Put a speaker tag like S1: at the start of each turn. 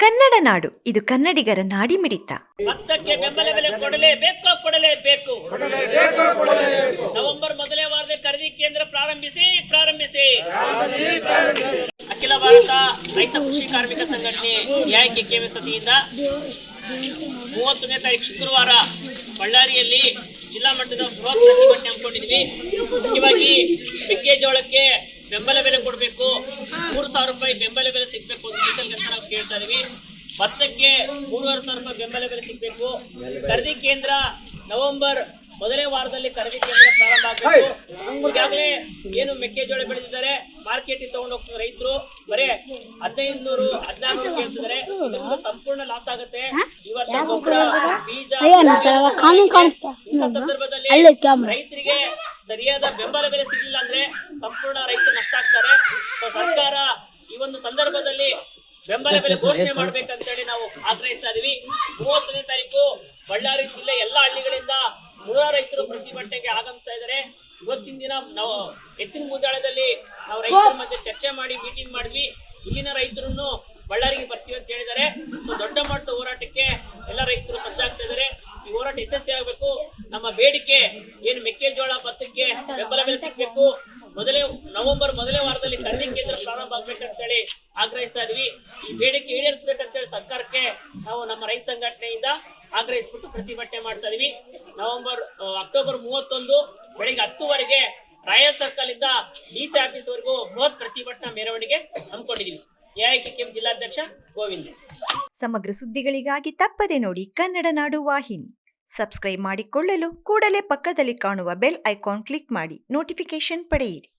S1: ಕನ್ನಡ ನಾಡು ಇದು ಕನ್ನಡಿಗರ ನಾಡಿಮಿಡಿತ.
S2: ಭತ್ತಕ್ಕೆ ಬೆಂಬಲ ಬೆಲೆ ಕೊಡಲೇಬೇಕು ಕೊಡಲೇಬೇಕು ನವೆಂಬರ್ ಮೊದಲೇ ವಾರದಲ್ಲಿ ಖರೀದಿ ಕೇಂದ್ರ ಪ್ರಾರಂಭಿಸಿ ಪ್ರಾರಂಭಿಸಿ. ಅಖಿಲ ಭಾರತ ರೈತ ಕೃಷಿ ಕಾರ್ಮಿಕ ಸಂಘಟನೆ ನ್ಯಾಯಕ್ಕೆ ಸತಿಯಿಂದ ಮೂವತ್ತನೇ ತಾರೀಕು ಶುಕ್ರವಾರ ಬಳ್ಳಾರಿಯಲ್ಲಿ ಜಿಲ್ಲಾ ಮಟ್ಟದ ಬೃಹತ್ ಪ್ರತಿಭಟನೆ ಹಮ್ಮಿಕೊಂಡಿದ್ವಿ ಮುಖ್ಯವಾಗಿ ಮೆಕ್ಕೆಜೋಳಕ್ಕೆ ಬೆಂಬಲ ಬೆಲೆ ಮೂರು ಸಾವಿರ ರೂಪಾಯಿ ಬೆಂಬಲ ಬೆಲೆ ಸಿಗಬೇಕು ಅಂತ ನಾವು ಕೇಳ್ತಾ ಇದೀವಿ. ಭತ್ತಕ್ಕೆ ಮೂರುವರೆ ಸಾವಿರ ರೂಪಾಯಿ ಬೆಂಬಲ ಬೆಲೆ ಸಿಗಬೇಕು. ಖರೀದಿ ಕೇಂದ್ರ ನವೆಂಬರ್ ಮೊದಲನೇ ವಾರದಲ್ಲಿ ಖರೀದಿ ಕೇಂದ್ರ ಪ್ರಾರಂಭ ಆಗಬೇಕು. ಈಗಾಗಲೇ ಏನು ಮೆಕ್ಕೆಜೋಳ ಬೆಳೆದಿದ್ದಾರೆ. ಮಾರ್ಕೆಟ್ ತಗೊಂಡು ಹೋಗ್ತಾರೆ ರೈತರು. ಬರೇ ಹದಿನೈದು ನೂರು ಹದಿನಾರು ಕೇಳ್ತಿದ್ದಾರೆ ಸಂಪೂರ್ಣ ಲಾಸ್ ಆಗುತ್ತೆ. ಈ ವರ್ಷ ಗೊಬ್ಬರ ಬೀಜ ಸಂದರ್ಭದಲ್ಲಿ ರೈತರಿಗೆ ಸರಿಯಾದ ಬೆಂಬಲ ಬೆಲೆ ಸಿಗಲಿಲ್ಲ ಅಂದ್ರೆ ಸಂಪೂರ್ಣ ರೈತರು ನಷ್ಟ ಆಗ್ತಾರೆ. ಸೊ ಸರ್ಕಾರ ಈ ಒಂದು ಸಂದರ್ಭದಲ್ಲಿ ಬೆಂಬಲ ಬೆಲೆ ಘೋಷಣೆ ಮಾಡ್ಬೇಕಂತೇಳಿ ನಾವು ಆಗ್ರಹಿಸ್ತಾ ಇದೀವಿ. ಮೂವತ್ತನೇ ತಾರೀಕು ಬಳ್ಳಾರಿ ಜಿಲ್ಲೆ ಎಲ್ಲಾ ಹಳ್ಳಿಗಳಿಂದ ನೂರಾರು ರೈತರು ಪ್ರತಿಭಟನೆಗೆ ಆಗಮಿಸ್ತಾ ಇದಾರೆ ಇವತ್ತಿನ ದಿನ ನಾವು ಎತ್ತಿನ ಮುಂದಾಳದಲ್ಲಿ ನಾವು ರೈತರ ಮಧ್ಯೆ ಚರ್ಚೆ ಮಾಡಿ ಮೀಟಿಂಗ್ ಮಾಡಿದ್ವಿ. ಇಲ್ಲಿನ ರೈತರನ್ನು ಬಳ್ಳಾರಿಗೆ ಬರ್ತೀವಿ ಅಂತ ಹೇಳಿದ್ದಾರೆ. ಸೊ ದೊಡ್ಡ ಮಟ್ಟದ ಹೋರಾಟಕ್ಕೆ ಎಲ್ಲ ರೈತರು ಸಜ್ಜಾಗ್ತಾ ಇದ್ದಾರೆ. ಈ ಹೋರಾಟ ಯಶಸ್ವಿ ಆಗಬೇಕು. ನಮ್ಮ ಬೇಡಿಕೆ ಏನು ಮೆಕ್ಕೆಜೋಳ ಭತ್ತಕ್ಕೆ ಬೆಂಬಲ ಬೆಲೆ ಸಿಗಬೇಕು ಮೊದಲೇ ನವೆಂಬರ್ ಮೊದಲನೇ ವಾರದಲ್ಲಿ ಖರೀದಿ ಕೇಂದ್ರ ಪ್ರಾರಂಭ ಆಗ್ಬೇಕಂತೇಳಿ ಆಗ್ರಹಿಸ್ತಾ ಇದೀವಿ. ಈ ಬೇಡಿಕೆ ಈಡೇರಿಸಬೇಕಂತೇಳಿ ಸರ್ಕಾರಕ್ಕೆ ನಾವು ನಮ್ಮ ರೈತ ಸಂಘಟನೆಯಿಂದ ಆಗ್ರಹಿಸ್ಬಿಟ್ಟು ಪ್ರತಿಭಟನೆ ಮಾಡ್ತಾ ಇದೀವಿ. ನವೆಂಬರ್ ಅಕ್ಟೋಬರ್ ಮೂವತ್ತೊಂದು ಬೆಳಿಗ್ಗೆ ಹತ್ತುವರೆಗೆ ರಾಯಲ್ ಸರ್ಕಲ್ ಇಂದ ಡಿಸಿ ಆಫೀಸ್ ವರೆಗೂ ಬೃಹತ್ ಪ್ರತಿಭಟನಾ ಮೆರವಣಿಗೆ ಹಮ್ಮಿಕೊಂಡಿದೀವಿ. ಎಐಕೆಎಂ ಜಿಲ್ಲಾಧ್ಯಕ್ಷ ಗೋವಿಂದ್.
S1: ಸಮಗ್ರ ಸುದ್ದಿಗಳಿಗಾಗಿ ತಪ್ಪದೆ ನೋಡಿ ಕನ್ನಡ ನಾಡು ವಾಹಿನಿ. ಸಬ್ಸ್ಕ್ರೈಬ್ ಮಾಡಿಕೊಳ್ಳಲು ಕೂಡಲೇ ಪಕ್ಕದಲ್ಲಿ ಕಾಣುವ ಬೆಲ್ ಐಕಾನ್ ಕ್ಲಿಕ್ ಮಾಡಿ ನೋಟಿಫಿಕೇಶನ್ ಪಡೆಯಿರಿ.